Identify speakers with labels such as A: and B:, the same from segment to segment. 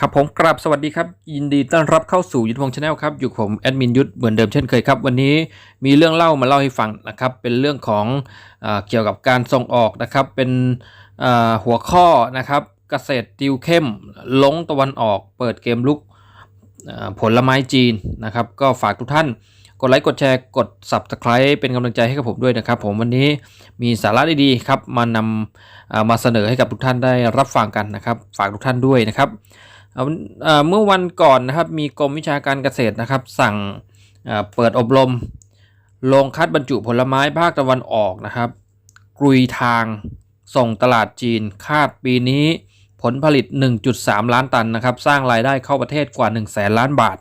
A: ครับผมกราบสวัสดีครับ ยินดีต้อนรับเข้าสู่ยุทธพงศ์ชาแนลครับ อยู่กับผมแอดมินยุทธเหมือนเดิมเช่นเคยครับ วันนี้มีเรื่องเล่ามาเล่าให้ฟังนะครับ เป็นเรื่องของอเกี่ยวกับการส่งออกนะครับ เป็นหัวข้อนะครับ เกษตรติวเข้มลงตะวันออก เปิดเกมลุกผลไม้จีนนะครับ ก็ฝากทุกท่านกดไลค์กดแชร์กด Subscribe เป็นกำลังใจให้กับผมด้วยนะครับ ผมวันนี้มีสาระดีๆครับมานำมาเสนอให้กับทุกท่านได้รับฟังกันนะครับ ฝากทุกท่านด้วยนะครับ เมื่อวันก่อนนะครับมีกรมวิชาการเกษตรนะครับ สั่งเปิดอบรมโรงคัดบรรจุผลไม้ภาคตะวันออกนะครับกรุยทางส่งตลาดจีนคาดปีนี้ผลผลิต 1.3 ล้านตันนะครับ สร้างรายได้เข้าประเทศกว่า 1 0 0 0 0แสนล้านบาท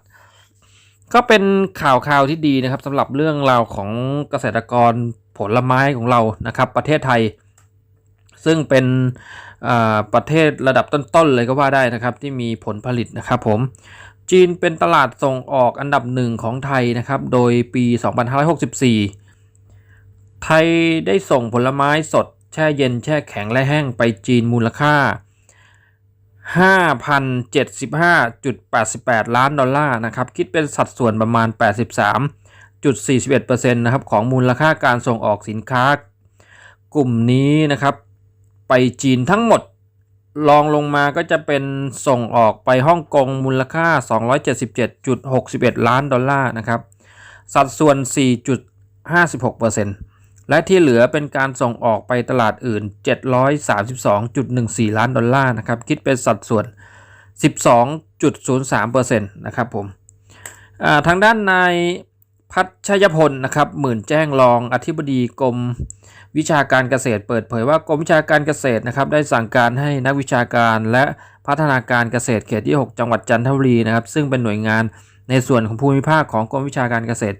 A: ก็เป็นข่าวข่าวที่ดีนะครับสำหรับเรื่องราวของเกษตรกรผลไม้ของเรานะครับ ประเทศไทย ซึ่งเป็น ประเทศระดับต้นๆเลยก็ว่าได้นะครับ ที่มีผลผลิตนะครับผมจีนเป็นตลาดส่งออกอันดับหนึ่งของไทยนะครับ โดยปี 2564 ไทยได้ส่งผลไม้สด แช่เย็นแช่แข็งและแห้งไปจีนมูลค่า 5,075.88 ล้านดอลลาร์นะครับ คิดเป็นสัดส่วนประมาณ 83.41%นะครับของมูลค่าการส่งออกสินค้ากลุ่มนี้นะครับ ไปจีนทั้งหมดลองลงมาก็จะเป็นส่งออกไปฮ่องกงมูลค่า 277.61 ล้านดอลลาร์นะครับ สัดส่วน 4.56%และที่เหลือเป็นการส่งออกไปตลาดอื่น 732.14 ล้านดอลลาร์นะครับ คิดเป็นสัดส่วน 12.03%นะครับผมทางด้านนาย พัชยพลนะครับหมื่นแจ้งรองอธิบดีกรมวิชาการเกษตรเปิดเผยว่ากรมวิชาการเกษตรนะครับได้สั่งการให้นักวิชาการและพัฒนาการเกษตรเขตที่ 6 จังหวัดจันทบุรีนะครับ ซึ่งเป็นหน่วยงานในส่วนของภูมิภาคของกรมวิชาการเกษตร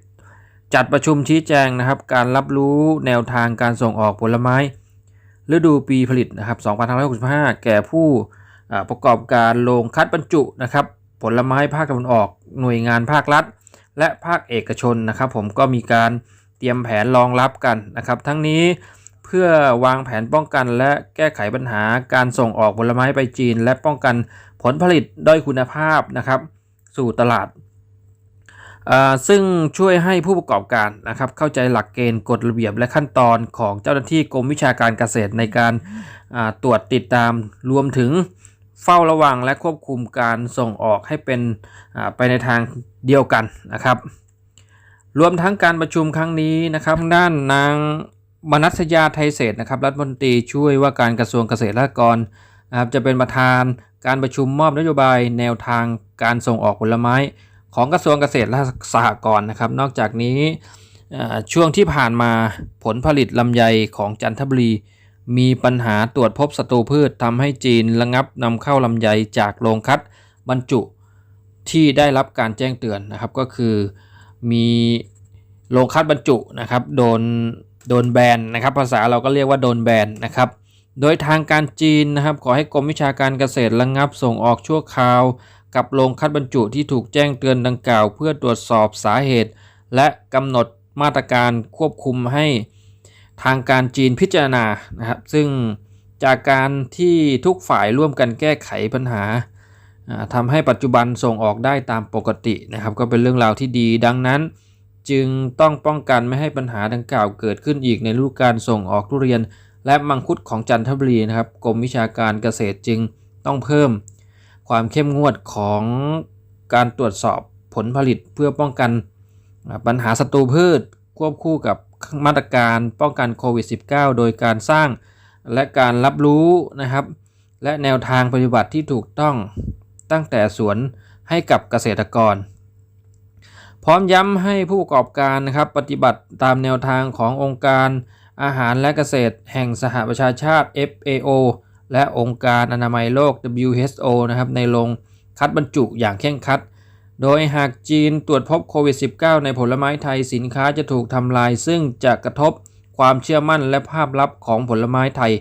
A: จัดประชุมชี้แจงนะครับ การรับรู้แนวทางการส่งออกผลไม้ ฤดูปีผลิตนะครับ2565 แก่ผู้ประกอบการโรงคัดบรรจุนะครับผลไม้ภาคตะวันออก หน่วยงานภาครัฐ และภาคเอกชนนะครับ ผมก็มีการเตรียมแผนรองรับกันนะครับ ทั้งนี้เพื่อวางแผนป้องกันและแก้ไขปัญหาการส่งออกผลไม้ไปจีน และป้องกันผลผลิตด้อยคุณภาพนะครับ สู่ตลาดอ่าซึ่งช่วยให้ผู้ประกอบการนะครับ เข้าใจหลักเกณฑ์กฎระเบียบและขั้นตอนของเจ้าหน้าที่กรมวิชาการเกษตรในการอ่าตรวจติดตามรวมถึง เฝ้าระวังและควบคุมการส่งออกให้เป็นไปในทางเดียวกันนะครับ รวมทั้งการประชุมครั้งนี้นะครับด้านนางมนัสยาไทยเศรษฐ์นะครับรัฐมนตรีช่วยว่าการกระทรวงเกษตรและกรนะครับจะเป็นประธานการประชุมมอบนโยบายแนวทางการส่งออกผลไม้ ของกระทรวงเกษตรและสหกรณ์นะครับ นอกจากนี้ช่วงที่ผ่านมาผลผลิตลำไยของจันทบุรี มีปัญหาตรวจพบศัตรูพืชทำให้จีนระงับนำเข้าลำไยจากโรงคัดบรรจุที่ได้รับการแจ้งเตือนนะครับ ก็คือมีโรงคัดบรรจุนะครับโดนโดนแบนนะครับ ภาษาเราก็เรียกว่าโดนแบนนะครับ โดยทางการจีนนะครับ ขอให้กรมวิชาการเกษตรระงับส่งออกชั่วคราว กับโรงคัดบรรจุที่ถูกแจ้งเตือนดังกล่าว เพื่อตรวจสอบสาเหตุ และกำหนดมาตรการควบคุมให้ ทางการจีนพิจารณานะครับ ซึ่งจากการที่ทุกฝ่ายร่วมกันแก้ไขปัญหาทำให้ปัจจุบันส่งออกได้ตามปกตินะครับ ก็เป็นเรื่องราวที่ดี ดังนั้น จึงต้องป้องกันไม่ให้ปัญหาดังกล่าวเกิดขึ้นอีกในฤดูการส่งออกทุเรียน และมังคุดของจันทบุรีนะครับกรมวิชาการเกษตรจึงต้องเพิ่ม ความเข้มงวดของการตรวจสอบผลผลิตเพื่อป้องกันปัญหาศัตรูพืชควบคู่กับ มาตรการป้องกันโควิด -19 โดยการสร้างและการรับรู้นะครับ และแนวทางปฏิบัติที่ถูกต้องตั้งแต่สวนให้กับเกษตรกร พร้อมย้ำให้ผู้ประกอบการนะครับปฏิบัติตามแนวทางขององค์การอาหารและเกษตรแห่งสหประชาชาติ FAO และองค์การอนามัยโลก WHO นะครับในโรงคัดบรรจุอย่างเคร่งครัด โดยหากจีนตรวจพบโควิด -19 ในผลไม้ไทยสินค้าจะถูกทำลาย ซึ่งจะกระทบความเชื่อมั่นและภาพลักษณ์ของผลไม้ไทย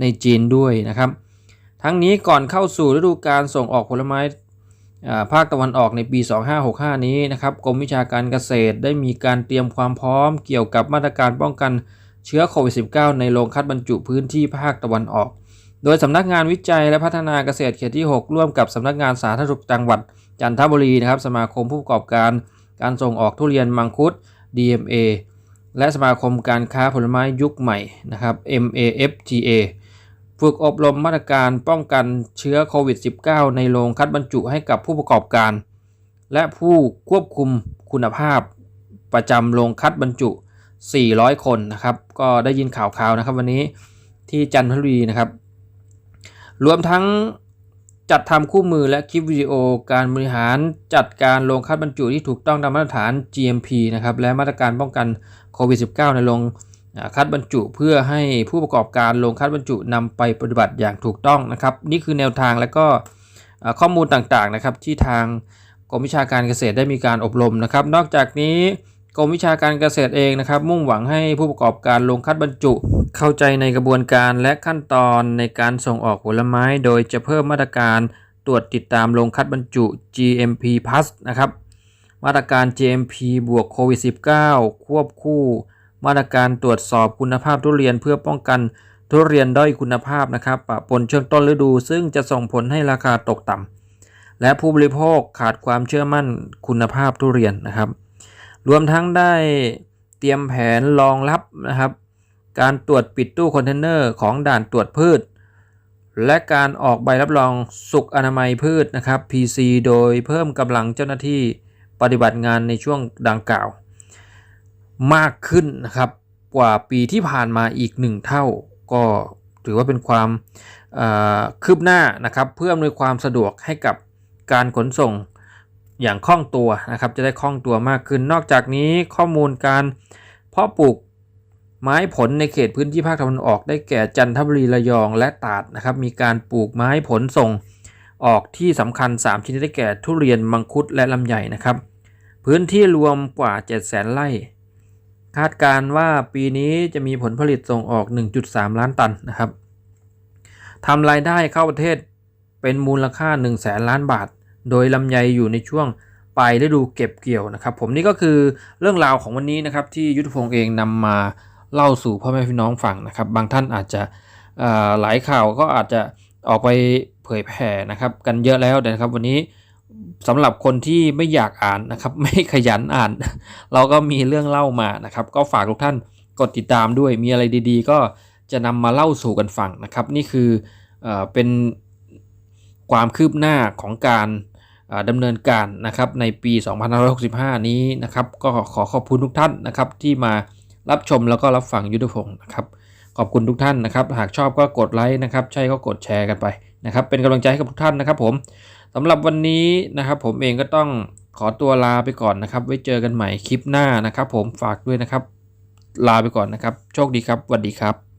A: ในจีนด้วยนะครับ ทั้งนี้ก่อนเข้าสู่ฤดูการส่งออกผลไม้ภาคตะวันออกในปี 2565 นี้นะครับกรมวิชาการเกษตรได้มีการเตรียมความพร้อมเกี่ยวกับมาตรการป้องกันเชื้อโควิด -19 ในโรงคัดบรรจุพื้นที่ภาคตะวันออก โดยสำนักงานวิจัยและพัฒนาเกษตรเขตที่ 6 ร่วมกับสำนักงานสาธารณสุขจังหวัด จันทบุรีนะครับสมาคมผู้ประกอบการการส่งออกทุเรียนมังคุด DMA และสมาคมการค้าผลไม้ยุคใหม่นะครับ MAFTA ฝึกอบรมมาตรการป้องกันเชื้อโควิด -19 ในโรงคัดบรรจุให้กับผู้ประกอบการ และผู้ควบคุมคุณภาพประจำโรงคัดบรรจุ 400 คนนะครับ ก็ได้ยินข่าวๆนะครับวันนี้ที่จันทบุรีนะครับ รวมทั้ง จัดทำคู่มือและคลิปวิดีโอการบริหารจัดการโรงคัดบรรจุที่ถูกต้องตามมาตรฐาน GMP นะครับและมาตรการป้องกันโควิด -19 ในโรงคัดบรรจุเพื่อให้ผู้ประกอบการโรงคัดบรรจุนำไปปฏิบัติอย่างถูกต้องนะครับ นี่คือแนวทางและก็ข้อมูลต่างๆนะครับที่ทางกรมวิชาการเกษตรได้มีการอบรมนะครับ นอกจากนี้กรมวิชาการเกษตรเองนะครับ มุ่งหวังให้ผู้ประกอบการโรงคัดบรรจุ เข้าใจในกระบวนการและขั้นตอนในการส่งออกผลไม้ โดยจะเพิ่มมาตรการตรวจติดตามโรงคัดบรรจุ GMP Plus นะครับ มาตรการ GMP บวกโควิด -19 ควบคู่ มาตรการตรวจสอบคุณภาพทุเรียนเพื่อป้องกันทุเรียนด้อยคุณภาพนะครับปะปนช่วงต้นฤดู ซึ่งจะส่งผลให้ราคาตกต่ำและผู้บริโภคขาดความเชื่อมั่นคุณภาพทุเรียนนะครับ รวมทั้งได้เตรียมแผนรองรับนะครับ การตรวจปิดตู้คอนเทนเนอร์ของด่านตรวจพืช และการออกใบรับรองสุขอนามัยพืชนะครับ PC โดยเพิ่มกำลังเจ้าหน้าที่ปฏิบัติงานในช่วงดังกล่าว มากขึ้นนะครับกว่าปีที่ผ่านมาอีกหนึ่งเท่า ก็ถือว่าเป็นความคืบหน้านะครับ เพื่ออำนวยความสะดวกให้กับการขนส่งอย่างคล่องตัวนะครับ จะได้คล่องตัวมากขึ้น นอกจากนี้ข้อมูลการเพาะปลูก ไม้ผลในเขตพื้นที่ภาคตะวันออกได้แก่จันทบุรีระยองและตราดนะครับ มีการปลูกไม้ผลส่งออกที่สำคัญ 3 ชนิดได้แก่ทุเรียนมังคุดและลำไยนะครับ พื้นที่รวมกว่า 700,000ไร่ คาดการว่าปีนี้จะมีผลผลิตส่งออก 1.3 ล้านตันนะครับทำรายได้เข้าประเทศเป็นมูลค่า 1 0 0 0 0แสนล้านบาท โดยลำไยอยู่ในช่วงปลายฤดูเก็บเกี่ยวนะครับ ผมนี่ก็คือเรื่องราวของวันนี้นะครับที่ยุทธพงศ์เองนำมา เล่าสู่พ่อแม่พี่น้องฟังนะครับ บางท่านอาจจะหลายข่าวก็อาจจะออกไปเผยแผ่นะครับกันเยอะแล้วนะครับ วันนี้สำหรับคนที่ไม่อยากอ่านนะครับ ไม่ขยันอ่าน เราก็มีเรื่องเล่ามานะครับ ก็ฝากทุกท่านกดติดตามด้วยมีอะไรดีๆ ก็จะนำมาเล่าสู่กันฟังนะครับ นี่คือเอเป็นความคืบหน้าของการดำเนินการนะครับในปี 2565 นี้นะครับ ก็ขอขอบคุณทุกท่านนะครับที่มา รับชมแล้วก็รับฟังยุทธพงศ์นะครับ ขอบคุณทุกท่านนะครับ หากชอบก็กดไลค์นะครับ ใช่ก็กดแชร์กันไปนะครับ เป็นกำลังใจให้กับทุกท่านนะครับ ผมสำหรับวันนี้นะครับ ผมเองก็ต้องขอตัวลาไปก่อนนะครับ ไว้เจอกันใหม่คลิปหน้านะครับ ผมฝากด้วยนะครับ ลาไปก่อนนะครับ โชคดีครับสวัสดีครับ